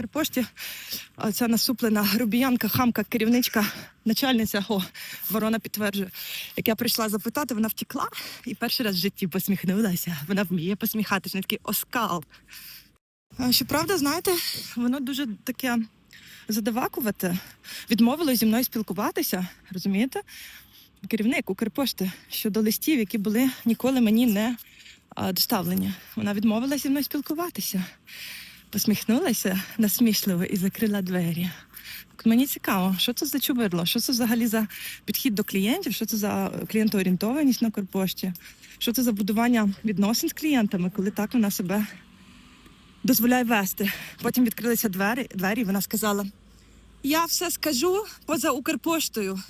Укрпошті ця насуплена грубіянка, хамка, керівничка, начальниця, о, ворона підтверджує. Як я прийшла запитати, вона втекла і перший раз в житті посміхнулася. Вона вміє посміхатися, не такий оскал. Щоправда, знаєте, воно дуже таке задавакувате. Відмовилось зі мною спілкуватися, розумієте? Керівник Укрпошти щодо листів, які були ніколи мені не доставлені. Вона відмовилася зі мною спілкуватися. Посміхнулася насмішливо і закрила двері. Мені цікаво, що це за чубирло, що це взагалі за підхід до клієнтів, що це за клієнтоорієнтованість на Укрпошті, що це за будування відносин з клієнтами, коли так вона себе дозволяє вести. Потім відкрилися двері, двері і вона сказала: Я все скажу поза Укрпоштою.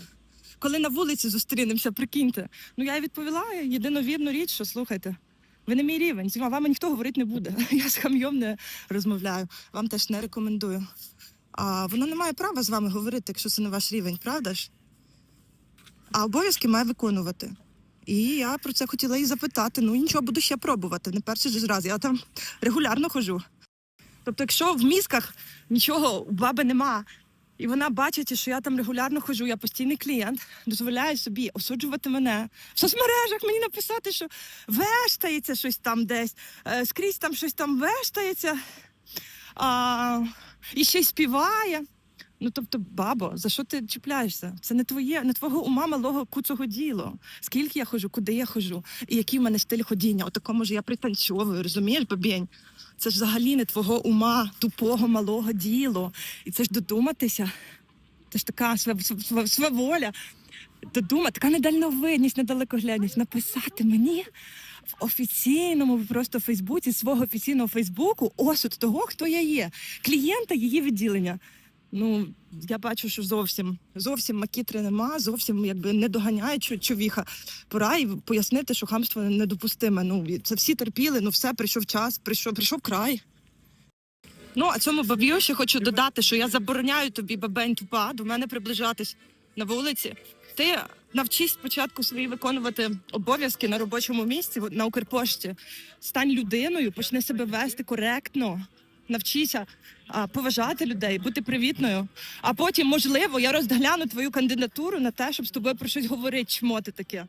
Коли на вулиці зустрінемося, прикиньте. Ну я їй відповіла єдиновірну річ, що слухайте, ви не мій рівень. З вами ніхто говорити не буде. Я з хам'йом не розмовляю. Вам теж не рекомендую. А воно не має права з вами говорити, якщо це не ваш рівень, правда ж? А обов'язки має виконувати. І я про це хотіла її запитати. Ну нічого, буду ще пробувати. Не перший ж раз. Я там регулярно ходжу. Тобто, якщо в мізках нічого у баби нема, і вона бачить, що я там регулярно ходжу, я постійний клієнт, дозволяє собі осуджувати мене в соцмережах мені написати, що вештається щось там десь, е, скрізь там щось там вештається, а, і ще й співає. Ну тобто, бабо, за що ти чіпляєшся? Це не твоє, не твого ума малого куцого діло. Скільки я ходжу, куди я ходжу, і який в мене стиль ходіння. Отакому ж я пританцьовую, розумієш, бабінь? Це ж взагалі не твого ума, тупого малого діло. І це ж додуматися. Це ж така св- св- сваволя. Додума, така недальновидність, недалекоглядність. Написати мені в офіційному просто Фейсбуці свого офіційного Фейсбуку осуд того, хто я є, клієнта її відділення. Ну, я бачу, що зовсім зовсім макітри нема, зовсім якби не доганяє човіха. Пора і пояснити, що хамство недопустиме. Ну це всі терпіли, ну все, прийшов час, прийшов, прийшов край. Ну, а цьому баб'ю ще хочу додати, що я забороняю тобі, бабень тупа, до мене приближатись на вулиці. Ти навчись спочатку свої виконувати обов'язки на робочому місці на Укрпошті. Стань людиною, почни себе вести коректно. Навчися а, поважати людей, бути привітною. А потім, можливо, я розгляну твою кандидатуру на те, щоб з тобою про щось говорити, чмо ти таке.